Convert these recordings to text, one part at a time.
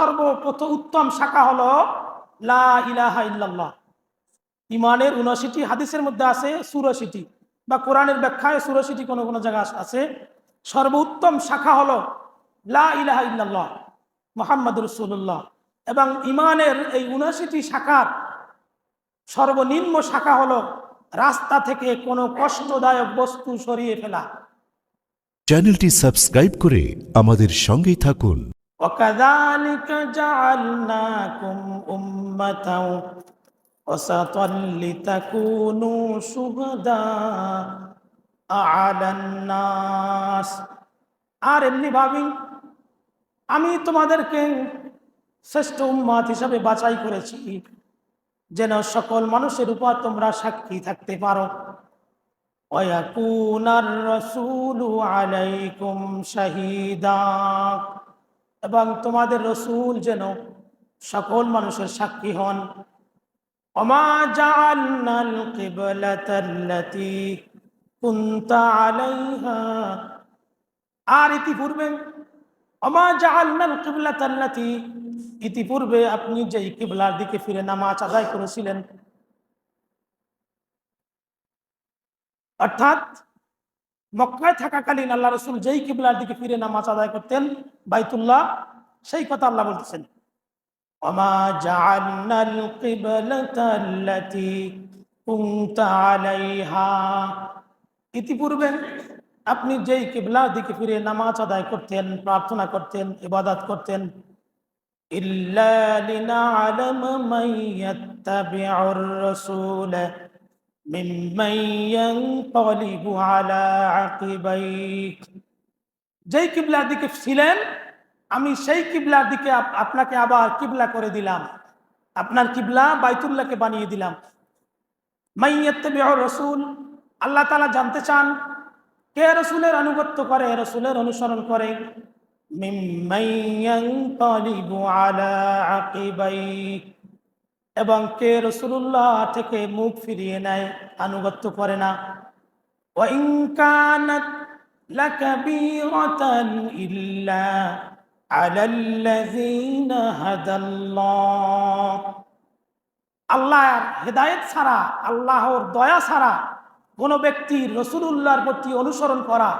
সর্বপ্রথম উত্তম শাখা হলো লা ইল্লাল্লাহ। ইমানের উনআশিটি হাদিসের মধ্যে আছে, চুরাশিটি। বা কোরআনের ব্যাখ্যায় চুরাশিটি কোনো কোনো জায়গা আছে। সর্বোত্তম শাখা হলো লা ইল্লাল্লাহ, মোহাম্মদ রসুল্লাহ এবং ইমানের এই উনআশিটি শাখার সর্বনিম্ন শাখা হলো রাস্তা থেকে কোনো কষ্টদায়ক বস্তু সরিয়ে ফেলা। চ্যানেলটি সাবস্ক্রাইব করে আমাদের সঙ্গেই থাকুন। وكذلك جعلناكم أمة وسطا لتكونوا شهداء على الناس আর এমনি ভাবি আমি তোমাদেরকে শ্রেষ্ঠ উম্মাত হিসাবে বাছাই করেছি যেন সকল মানুষের উপর তোমরা সাক্ষী থাকতে পারো ওয়াকুনার রসুলু আলাইকুম শাহিদা এবং তোমাদের রসুল যেন সকল মানুষের সাক্ষী হন। আর ইতিপূর্বে ইতিপূর্বে আপনি যেই কিবলার দিকে ফিরে নামাজ আদায় করেছিলেন। অর্থাৎ মক্কায় থাকাকালীন আল্লাহ রসুল যেই কিবলার দিকে ফিরে নামাজ আদায় করতেন, বাইতুল্লাহ, সেই কথা আল্লাহ বলতেছেন। ইতিপূর্বে আপনি যেই কিবলার দিকে ফিরে নামাজ আদায় করতেন, প্রার্থনা করতেন, ইবাদত করতেন, ইল্লা রাসূলা যেই কিবলার দিকে ছিলেন, আমি সেই কিবলার দিকে আপনাকে আবার কিবলা করে দিলাম। আপনার কিবলা বাইতুল্লাহকে বানিয়ে দিলাম। মাইয়াত্তাবিউর রসুল, আল্লাহ তাআলা জানতে চান, কে রসুলের আনুগত্য করে, রসুলের অনুসরণ করে। মিম্মান ইয়ানকালিবু আলা আকিবাইহি এবং কে রসুল্লাহ থেকে মুখ ফিরিয়ে নেয়, আনুগত্য করে না। আল্লাহর হেদায়ত ছাড়া, আল্লাহর দয়া ছাড়া কোনো ব্যক্তি রসুল্লাহর প্রতি অনুসরণ করা,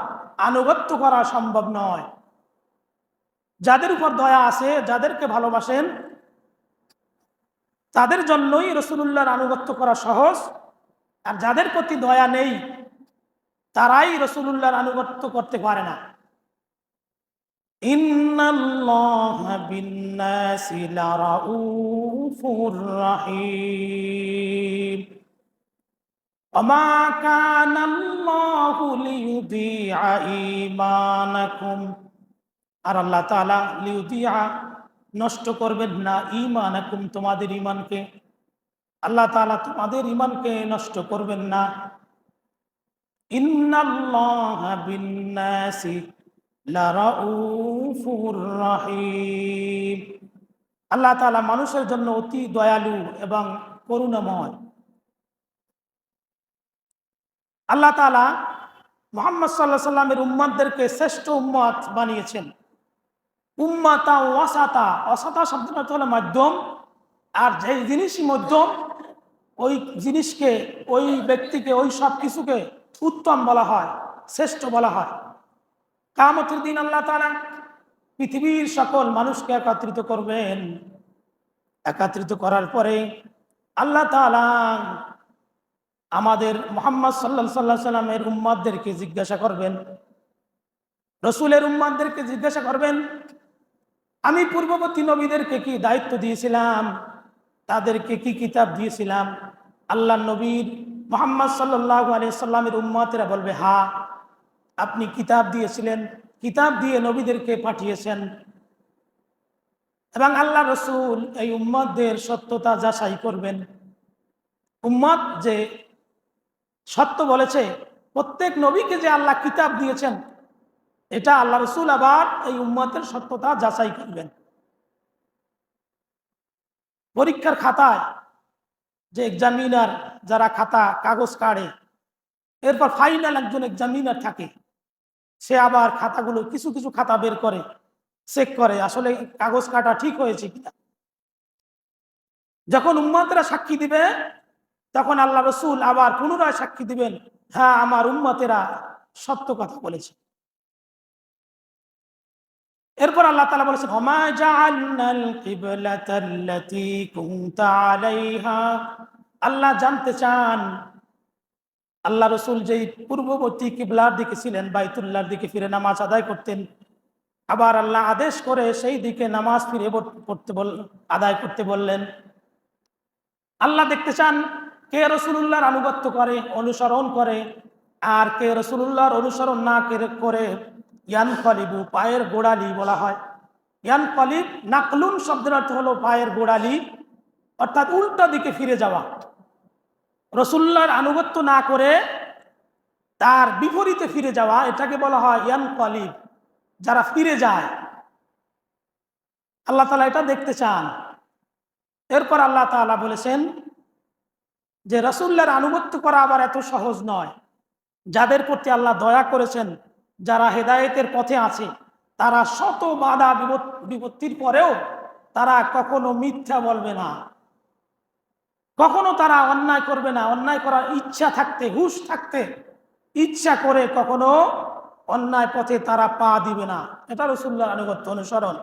আনুগত্য করা সম্ভব নয়। যাদের উপর দয়া আছে, যাদেরকে ভালোবাসেন তাদের জন্যই রসুলুল্লাহর আনুগত্য করা সহজ। আর যাদের প্রতি দয়া নেই, তারাই রসুলুল্লাহর আনুগত্য করতে পারে না। আর আল্লাহ তালা লিউদিয়া নষ্ট করবেন না, ঈমানাকুম, তোমাদের ইমানকে আল্লাহ তাআলা তোমাদের ইমানকে নষ্ট করবেন না। আল্লাহ তালা মানুষের জন্য অতি দয়ালু এবং করুণাময়। আল্লাহ তালা মোহাম্মদ সাল্লাহ সাল্লামের উম্মাদদেরকে শ্রেষ্ঠ উম্মত বানিয়েছেন। উম্মাতা ওয়াসাতা। অসাতা শব্দটা হলো মাধ্যম। আর যে জিনিসই মধ্যম, ওই জিনিসকে, ওই ব্যক্তিকে, ওই সব কিছুকে উত্তম বলা হয়, শ্রেষ্ঠ বলা হয়। কামতের দিন আল্লাহ তারা পৃথিবীর সকল মানুষকে একত্রিত করবেন। একত্রিত করার পরে আল্লাহ তাআলা আমাদের মোহাম্মদ সাল্লা সাল্লাহ সাল্লামের উম্মাদদেরকে জিজ্ঞাসা করবেন। রসুলের উম্মাদদেরকে জিজ্ঞাসা করবেন আমি পূর্ববর্তী নবীদেরকে কি দায়িত্ব দিয়েছিলাম? তাদেরকে কি কিতাব দিয়েছিলাম? আল্লাহ নবীর মোহাম্মদ সাল্লাহ আলিয়া সাল্লামের উম্মাতেরা বলবে, হা, আপনি কিতাব দিয়েছিলেন। কিতাব দিয়ে নবীদেরকে পাঠিয়েছেন। এবং আল্লাহ রসুল এই উম্মতদের সত্যতা যাচাই করবেন। উম্মত যে সত্য বলেছে, প্রত্যেক নবীকে যে আল্লাহ কিতাব দিয়েছেন এটা আল্লাহ রসুল আবার এই উম্মতের সত্যতা যাচাই করবেন। পরীক্ষার খাতায় যে এক্সামিনার যারা খাতা, কাগজ কাড়ে, এরপর ফাইনাল একজন এক্সামিনার থাকে, সে আবার খাতাগুলো কিছু কিছু খাতা বের করে চেক করে, আসলে কাগজ কাটা ঠিক হয়েছে কিনা। যখন উম্মতরা সাক্ষী দিবে, তখন আল্লাহ রসুল আবার পুনরায় সাক্ষী দিবেন হ্যাঁ আমার উম্মতেরা সত্য কথা বলেছে। এরপর আল্লাহ তালা বলেছেন ওমা জাআলনাল কিবলাতাল্লাতী আলাইহা? আল্লাহ জানতে চান, আল্লাহ রসুল যেই পূর্ববর্তী কিবলার দিকে ছিলেন, বাইতুল্লাহর দিকে ফিরে নামাজ আদায় করতেন, আবার আল্লাহ আদেশ করে সেই দিকে নামাজ ফিরে পড়তে বল, আদায় করতে বললেন। আল্লাহ দেখতে চান কে রসুল্লাহর আনুগত্য করে, অনুসরণ করে, আর কে রসুল্লাহর অনুসরণ না করে ইয়ান কলিবু পায়ের গোড়ালি বলা হয়। ইয়ান কলিব নাকলুন শব্দের অর্থ হলো পায়ের গোড়ালি, অর্থাৎ উল্টো দিকে ফিরে যাওয়া। রসুল্লার আনুগত্য না করে তার বিপরীতে ফিরে যাওয়া, এটাকে বলা হয় ইয়ান কলিব যারা ফিরে যায়, আল্লাহ তালা এটা দেখতে চান। এরপর আল্লাহ তাআলা বলেছেন যে রসুল্লার আনুগত্য করা আবার এত সহজ নয়। যাদের প্রতি আল্লাহ দয়া করেছেন যারা হেদায়েতের পথে আছে, তারা শত বাধা বিপত- বিপত্তির পরেও তারা কখনো মিথ্যা বলবে না। কখনো তারা অন্যায় করবে না। অন্যায় করার ইচ্ছা থাকতে, হুশ থাকতে, ইচ্ছা করে কখনো অন্যায় পথে তারা পা দিবে না। এটা রসুল্লাহ আনুগত্য অনুসরণ।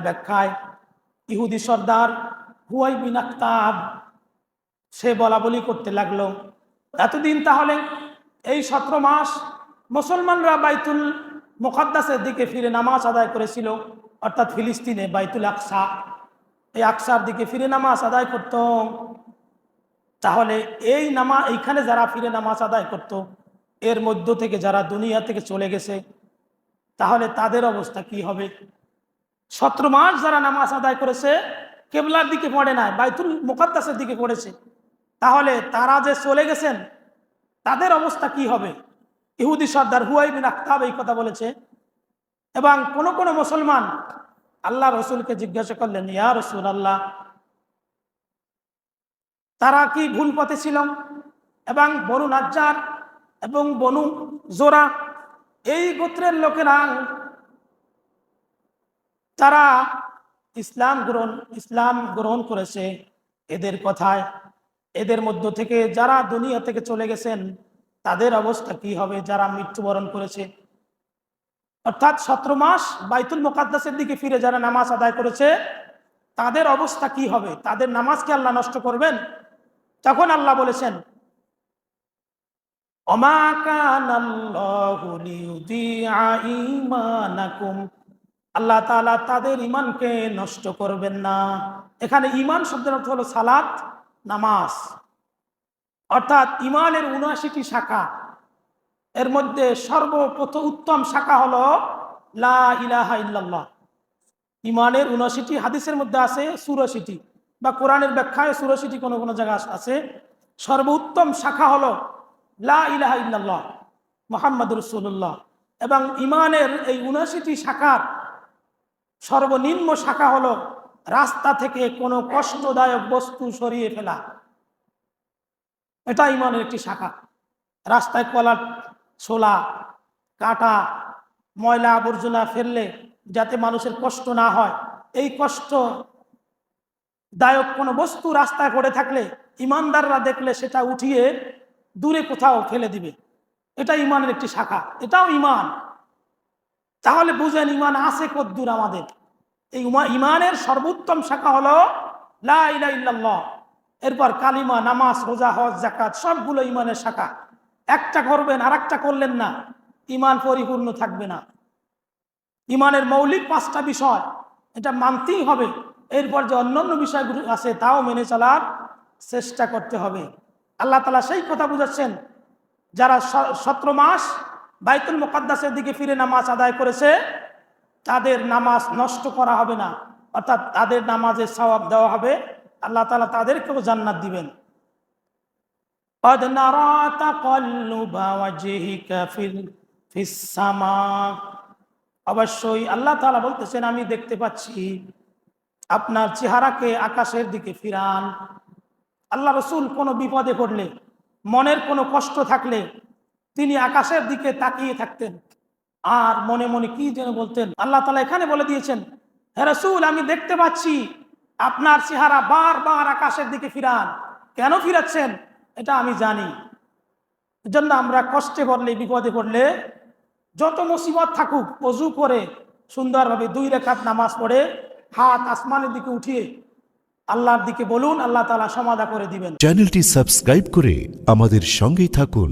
ব্যাখ্যায় ইহুদি সর্দার হুয়াই বিন আক্তাব সে বলা বলি করতে লাগল। এতদিন তাহলে এই সতেরো মাস মুসলমানরা বাইতুল মুকদ্দাসের দিকে ফিরে নামাজ আদায় করেছিল, অর্থাৎ ফিলিস্তিনে বাইতুল আকসা। এই আকসার দিকে ফিরে নামাজ আদায় করত। তাহলে এই নামা, এইখানে যারা ফিরে নামাজ আদায় করত, এর মধ্য থেকে যারা দুনিয়া থেকে চলে গেছে, তাহলে তাদের অবস্থা কি হবে? সতেরো মাস যারা নামাজ আদায় করেছে কেবলার দিকে পড়ে নাই, বাইতুল মুকাদ্দাসের দিকে পড়েছে। তাহলে তারা যে চলে গেছেন, তাদের অবস্থা কি হবে? ইহুদি সর্দার হুয়াই বিন আখতাব এই কথা বলেছে। এবং কোন কোন মুসলমান আল্লাহ রসুলকে জিজ্ঞাসা করলেন, ইয়া রসুল আল্লাহ তারা কি ভুল পথে ছিল? এবং বনু নাজ্জার এবং বনু জোরা, এই গোত্রের লোকেরা, তারা ইসলাম গ্রহণ ইসলাম গ্রহণ করেছে এদের কথায়। এদের মধ্য থেকে যারা দুনিয়া থেকে চলে গেছেন, তাদের অবস্থা কি হবে? যারা মৃত্যুবরণ করেছে। অর্থাৎ সতেরো মাস বাইতুল মোকাদ্দাসের দিকে ফিরে যারা নামাজ আদায় করেছে, তাদের অবস্থা কি হবে? তাদের নামাজকে আল্লাহ নষ্ট করবেন? তখন আল্লাহ বলেছেন অমা কানাল্লাহু লিয়ুদিআ ঈমানাকুম আল্লাহ তালা তাদের ইমানকে নষ্ট করবেন না। এখানে ইমান শব্দের অর্থ হলো সালাত, নামাজ। অর্থাৎ ইমানের উনআশিটি শাখা। এর মধ্যে সর্বপ্রথম উত্তম শাখা হলো লা ইমানের উনআশিটি হাদিসের মধ্যে আছে চুরাশিটি। বা কোরআনের ব্যাখ্যায় চুরাশিটি কোনো কোনো জায়গা আছে। সর্বোত্তম শাখা হলো লা ইলাহা মোহাম্মদ রসুল্লাহ এবং ইমানের এই উনআশিটি শাখার সর্বনিম্ন শাখা হলো রাস্তা থেকে কোনো কষ্টদায়ক বস্তু সরিয়ে ফেলা। এটা ইমানের একটি শাখা। রাস্তায় কলার ছোলা, কাটা, ময়লা আবর্জনা ফেললে যাতে মানুষের কষ্ট না হয়, এই কষ্ট দায়ক কোনো বস্তু রাস্তায় পড়ে থাকলে ইমানদাররা দেখলে সেটা উঠিয়ে দূরে কোথাও ফেলে দিবে। এটা ইমানের একটি শাখা। এটাও ইমান। তাহলে বুঝেন ইমান আছে কদ্দুর আমাদের। এই ইমানের সর্বোত্তম শাখা হলো এরপর কালিমা, নামাজ, রোজা, হজ জাকাত সবগুলো ইমানের শাখা। একটা করবেন আর একটা করলেন না। ইমান পরিপূর্ণ থাকবে না। ইমানের মৌলিক পাঁচটা বিষয়, এটা মানতেই হবে। এরপর যে অন্যান্য বিষয়গুলো আছে, তাও মেনে চলার চেষ্টা করতে হবে। আল্লাহ তালা সেই কথা বুঝাচ্ছেন, যারা সতেরো মাস বাইতুল মোকাদ্দাসের দিকে ফিরে নামাজ আদায় করেছে তাদের নামাজ নষ্ট করা হবে না অর্থাৎ তাদের নামাজের সওয়াব দেওয়া হবে আল্লাহ তালা তাদেরকেও জান্নাত দিবেন قد نرى تقلب وجهك في ال- في السماء অবশ্যই আল্লাহ তাআলা বলতেছেন আমি দেখতে পাচ্ছি আপনার চেহারাকে আকাশের দিকে ফিরান আল্লাহ রসুল কোনো বিপদে পড়লে মনের কোনো কষ্ট থাকলে তিনি আকাশের দিকে তাকিয়ে থাকতেন। আর মনে মনে কি যেন বলতেন, আল্লাহ তালা এখানে বলে দিয়েছেন, হে রসুল, আমি দেখতে পাচ্ছি আপনার চেহারা বারবার আকাশের দিকে ফিরান। কেন ফিরাচ্ছেন? এটা আমি জানি। জন্য আমরা কষ্টে পড়লে, বিপদে পড়লে, যত মুসিবত থাকুক, অজু করে সুন্দরভাবে দুই রেখাত নামাজ পড়ে, হাত আসমানের দিকে উঠিয়ে আল্লাহর দিকে বলুন, আল্লাহ তালা সমাধা করে দিবেন। চ্যানেলটি সাবস্ক্রাইব করে আমাদের সঙ্গেই থাকুন।